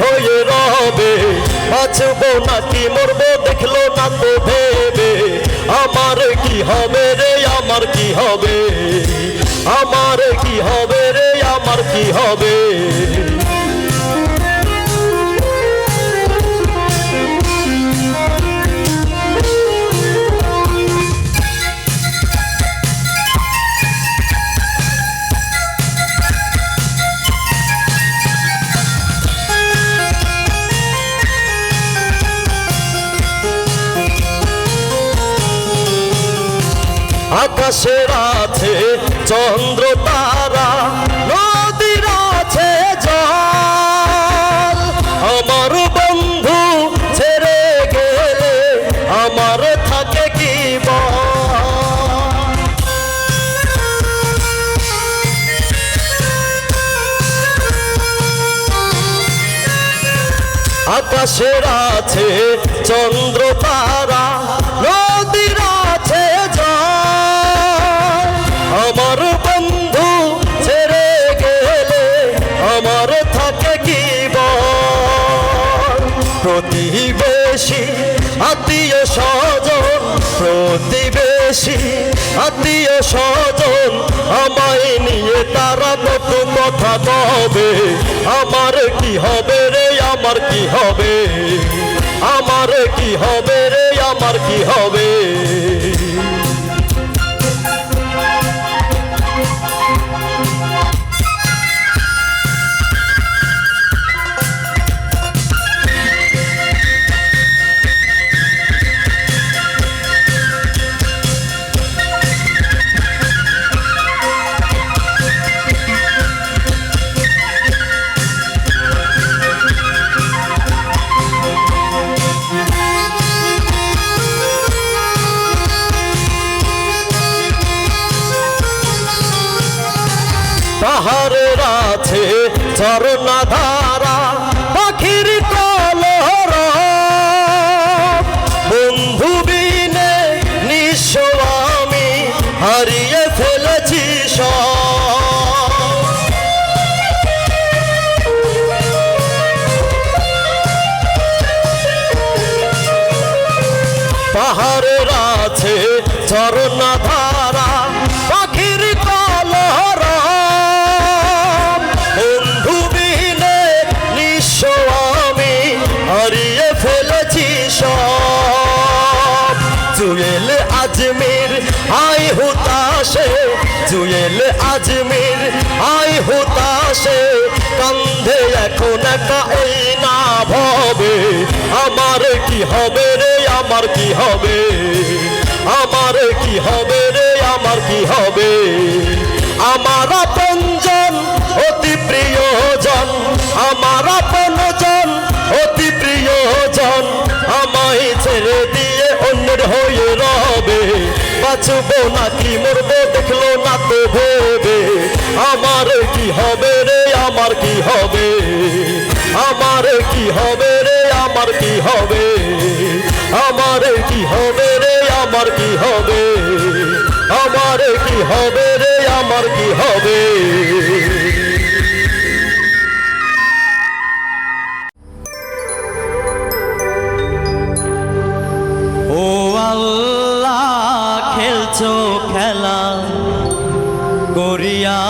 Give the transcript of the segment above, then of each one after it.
হয়ে রবে। বাঁচবো নাকি মরবো দেখল না তো ভেবে। আমার কি হবে রে, আমার কি হবে? আমার কি হবে রে, আমার কি হবে? আকাশের আছে চন্দ্র তারা, নদীর আছে জল। আমার বন্ধু ছেড়ে গেলে আমার থাকে কি আকাশের আছে চন্দ্র তারা প্রতিবেশী আত্মীয় স্বজন আমায় নিয়ে তারা কত কথা কবে আমার কি হবে রে, আমার কি হবে? আমার কি হবে রে, আমার কি হবে? পাহাড়ের আছে ধারা হবে রে, আমার কি হবে? আমার কি হবে রে, আমার কি হবে? আমার আপনজন অতি প্রিয়জন। আমার আপনজন অতি প্রিয়জন। আমায় ছেড়ে দিয়ে অন্যের হয়ে রবে। বাঁচবো নাকি মরবো, দেখল না তো ভেবে। আমার কি হবে রে, আমার কি হবে? আমার কি হবে রে? আমার কি হবে? আমার কি হবে রে? আমার কি হবে? আমার কি হবে রে? আমার কি হবে? ও আল্লাহ, খেলছো খেলা, করিয়া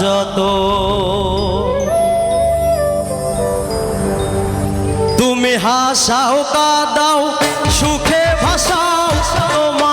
যত তুমি হাসাও কাদাও সুখে ভাসাও তোমার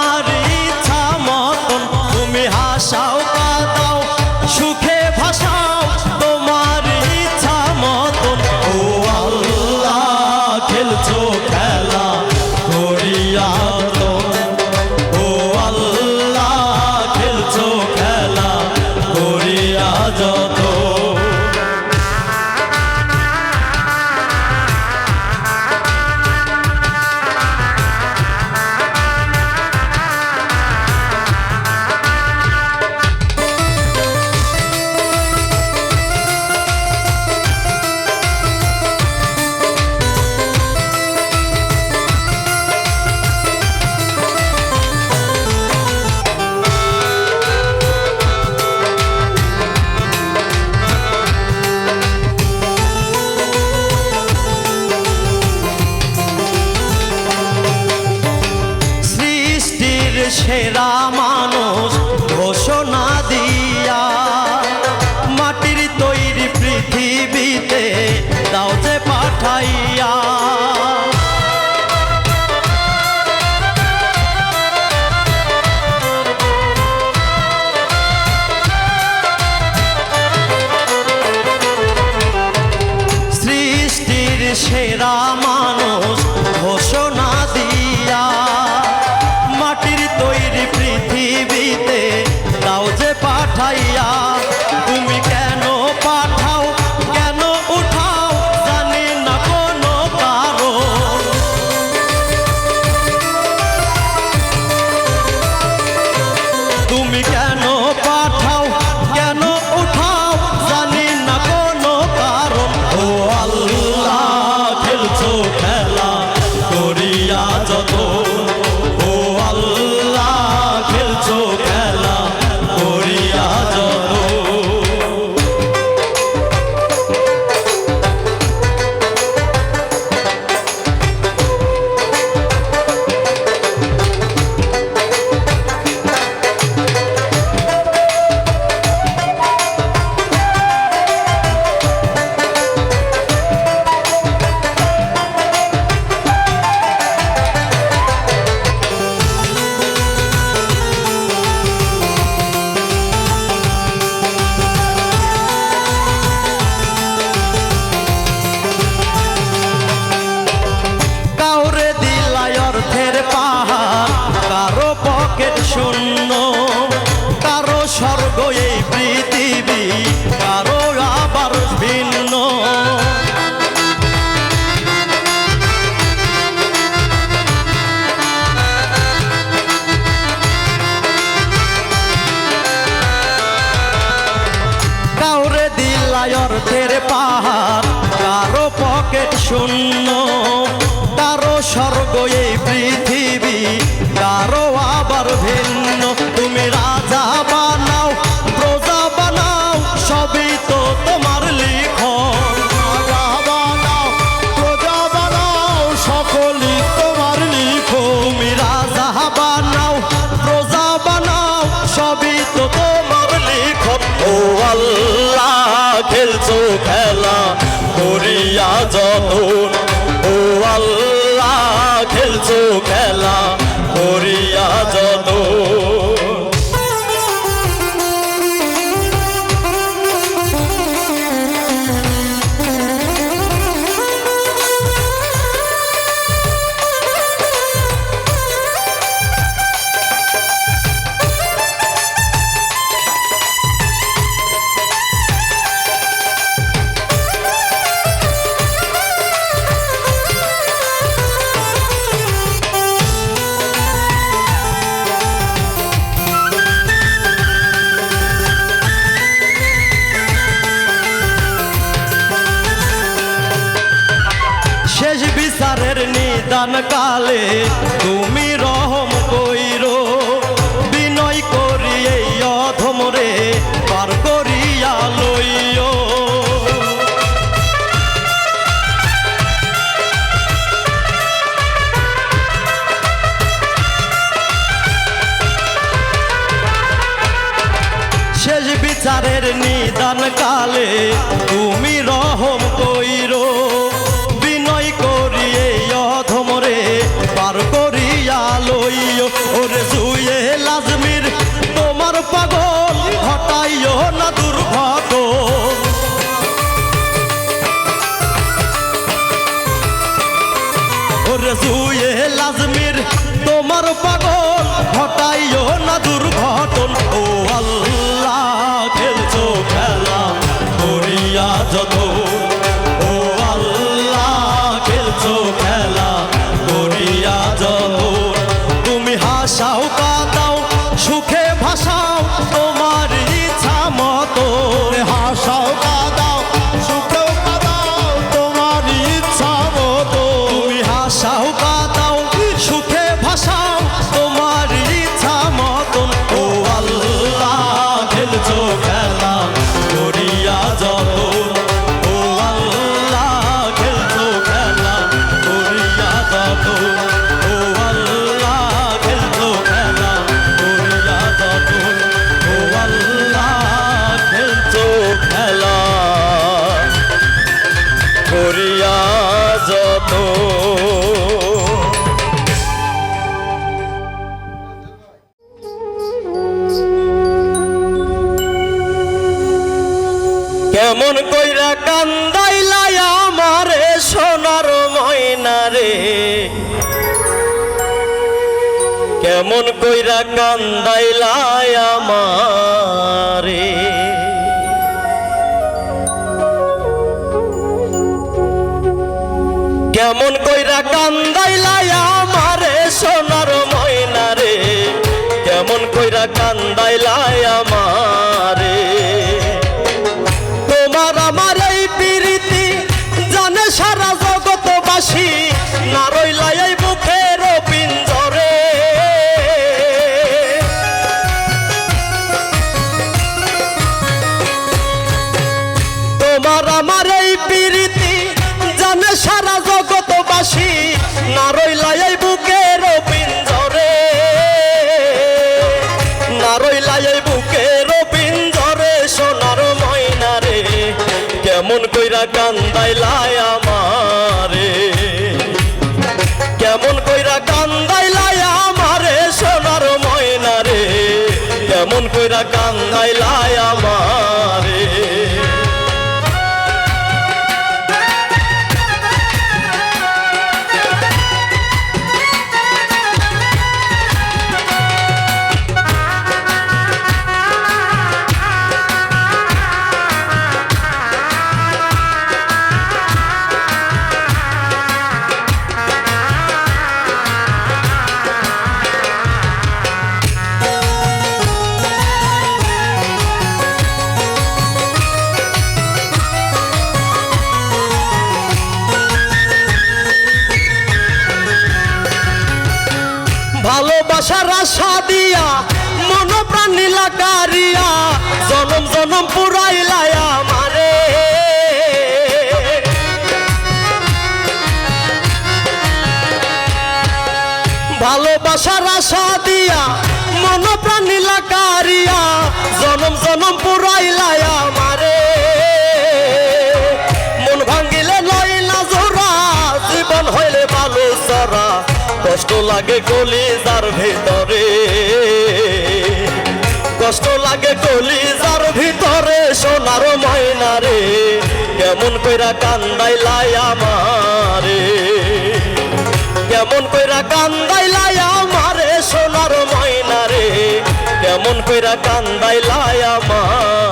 तेरा বিচারের নিদান কালে তুমি রহম কইরো, বিনয় করি এই অধমরে পার করিয়া লইও। শেষ বিচারের নিদান কালে ওরে জুয়ে লাজমির তোমার পাগল ঘটাইও না দুর্ঘটন। ও আল্লাহ। কেমন কইরা কান্দাইলাই আমারে। কেমন কইরা কান্দাইলাই আমারে সোনার ময়না রে কেমন কইরা কান্দাইলাই কান্দাইলাই আমারে। কেমন কইরা কান্দাইলাই আমারে সোনার ময়না রে কেমন কইরা কান্দাইলাই আমারে আশা মন প্রাণ নীলা কারিয়া জনম জনম পুরাইলাই আমারে। মন ভাঙ্গিলে লয় না জোড়া, জীবন হইলে ভালো সারা কষ্ট লাগে কলিজার ভিতরে। কষ্ট লাগে কলিজার ভিতরে, সোনার ময়না রে, কেমন কইরা কান্দাইলাই আমারে। কেমন কইরা কান্দাইলাই আমারে। সোনার ময়না রে কেমন কইরা কান্দাইলাই আমারে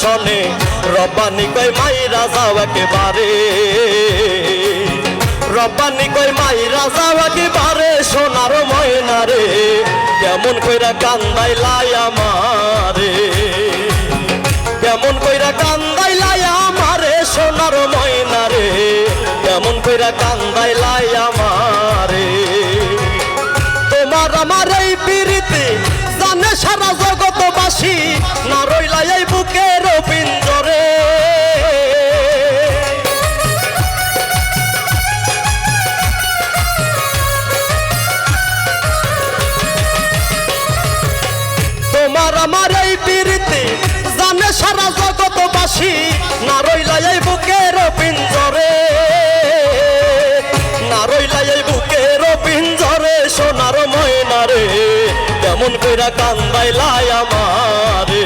বাসনে রব্বানি কই মাইরা যাও একেবারে। রব্বানি কই মাইরা যাও একেবারে, সোনার ময়না রে কেমন কইরা কান্দাই লাই আমারে। কেমন কইরা কান্দাই লাই আমারে, সোনার ময়না রে কেমন কইরা কান্দাই লাই আমারে। কইরা কান্দাইলাই আমারে।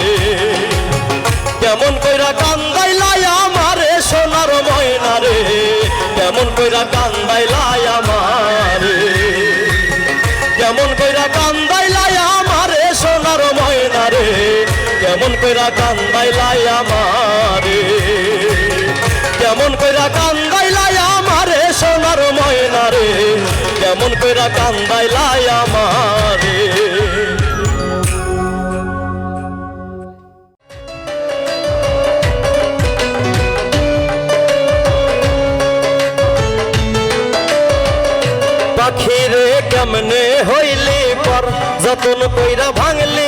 কেমন কইরা কান্দাইলাই আমারে সোনার ময়না রে কেমন কইরা কান্দাই লাই আমারে। কেমন কইরা কান্দাই লাই আমারে সোনার ময়না রে কেমন কইরা কান্দাই লাই আমারে। কেমন কইরা কান্দাই লাই আমারে সোনার ময়না রে কেমন কইরা কান্দাই লাই আমারে। কেমনে হইলে পর যতন কইরা ভাঙলি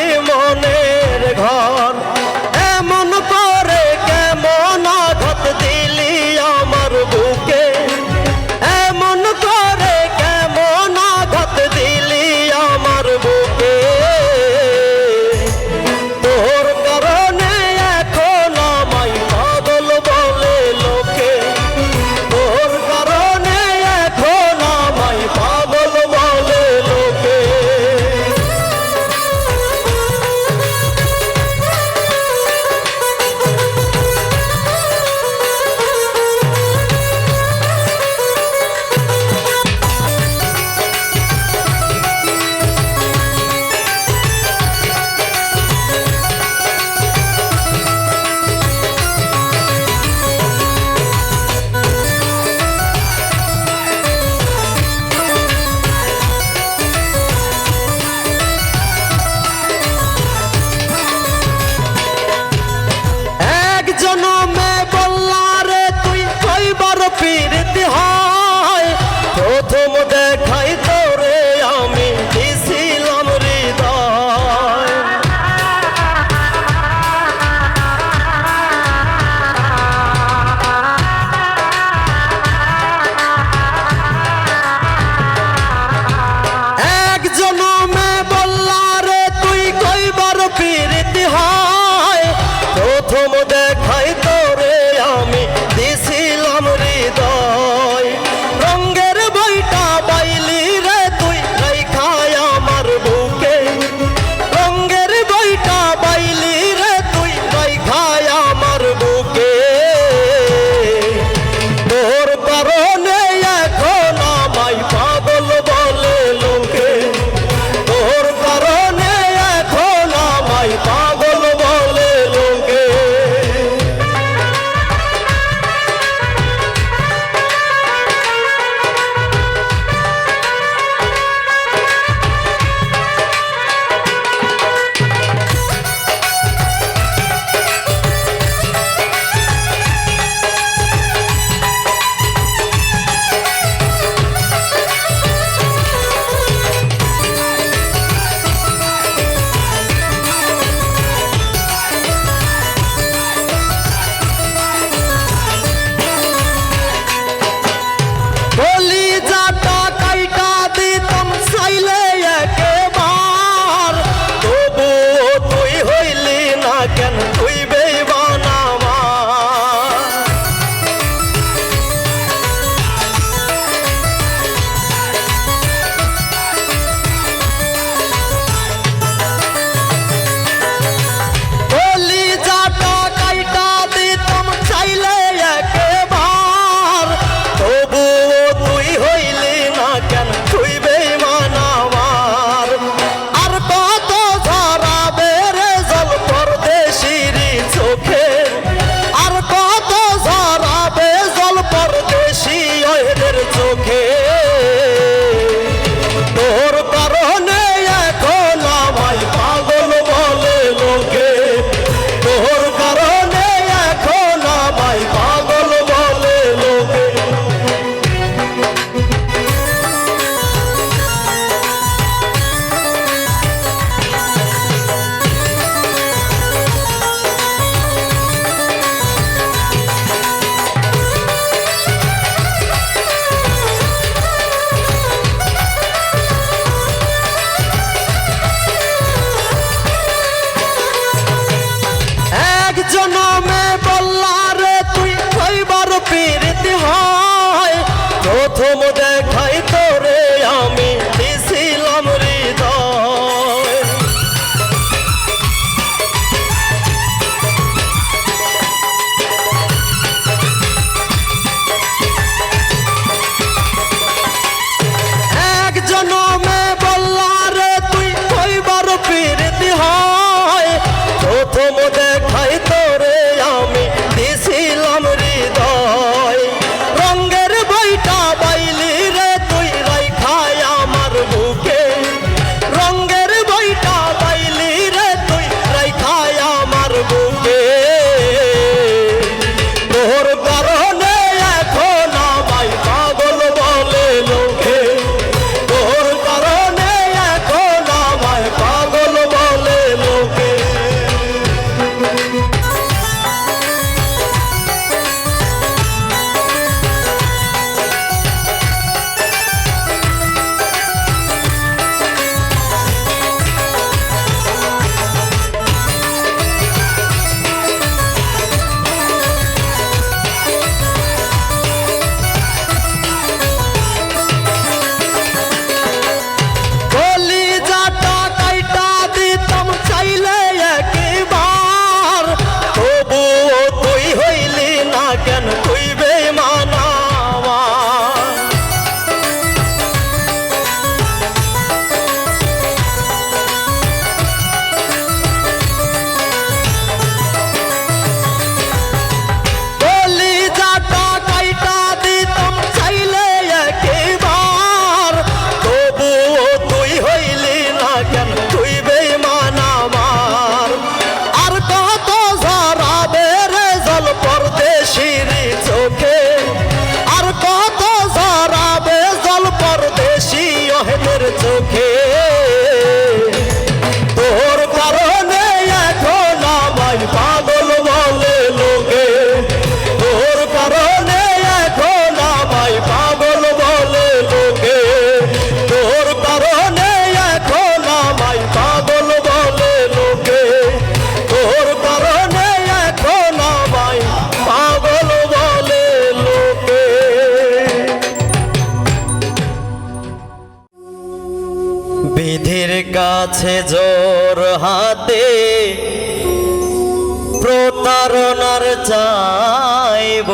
প্রতারণার চাইব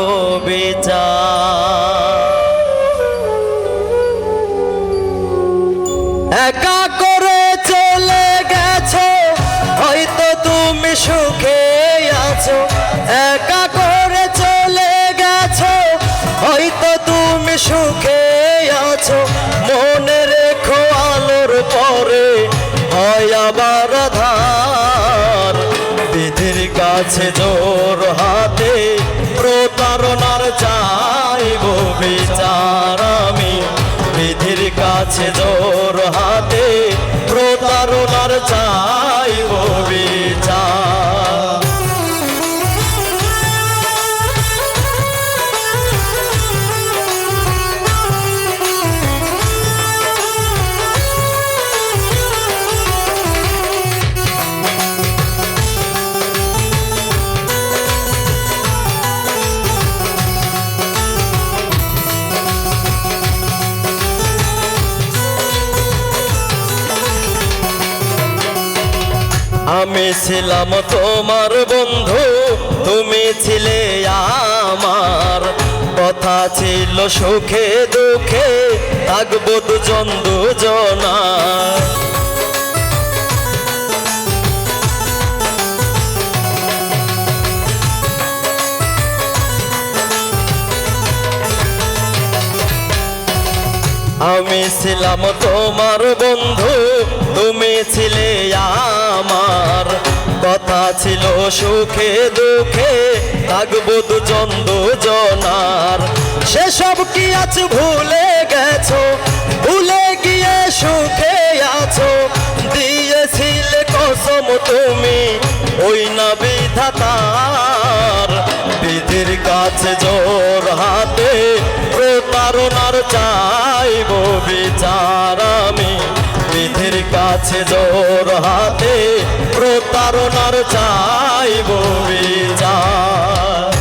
বিচার। একা করে চলে গেছো হয়তো তুমি সুখে আছো। একা বিধির কাছে জোর হাতে প্রতারণার চাইব ছিলাম তোমার বন্ধু, তুমি ছিলে আমার। কথা ছিল সুখে, দুঃখে, থাকব দুজন দুজনা আমি ছিলাম তোমার বন্ধু, তুমি ছিলে আমার। কথা ছিল সুখে দুঃখে, থাকব দুজন দুজনার সেসব কি আজ ভুলে গেছো? ভুলে গিয়ে সুখে আছো? দিয়েছিলে কসম তুমি, ওই না বিধাতার। বিধির কাছে জোর হাতে, প্রতারণার চাইব বিচার আমি। বিধির কাছে জোর হাতে প্রতারণার চাইব বিচার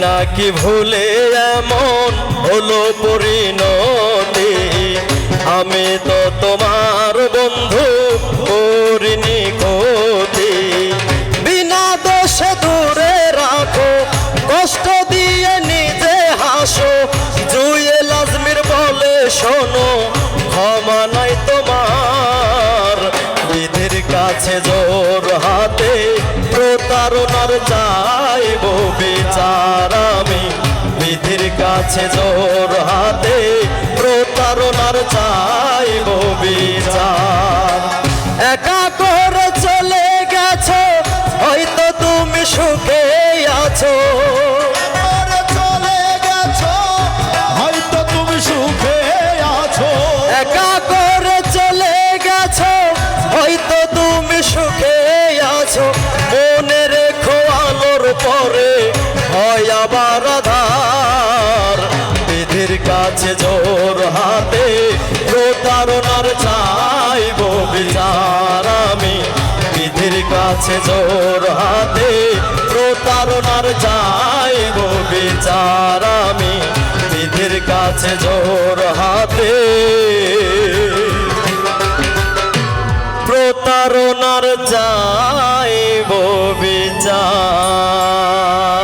জানে না কি ভুলে এমন হলো পরিণতি? আমি তো তোমার বন্ধু। আছে জোর হাতে প্রতারণার চাইব বিচার আছে জোর হাতে, প্রতারণার যায় গো বিচার আমি। দিদির কাছে জোর হাতে। প্রতারণার যায় বিচার।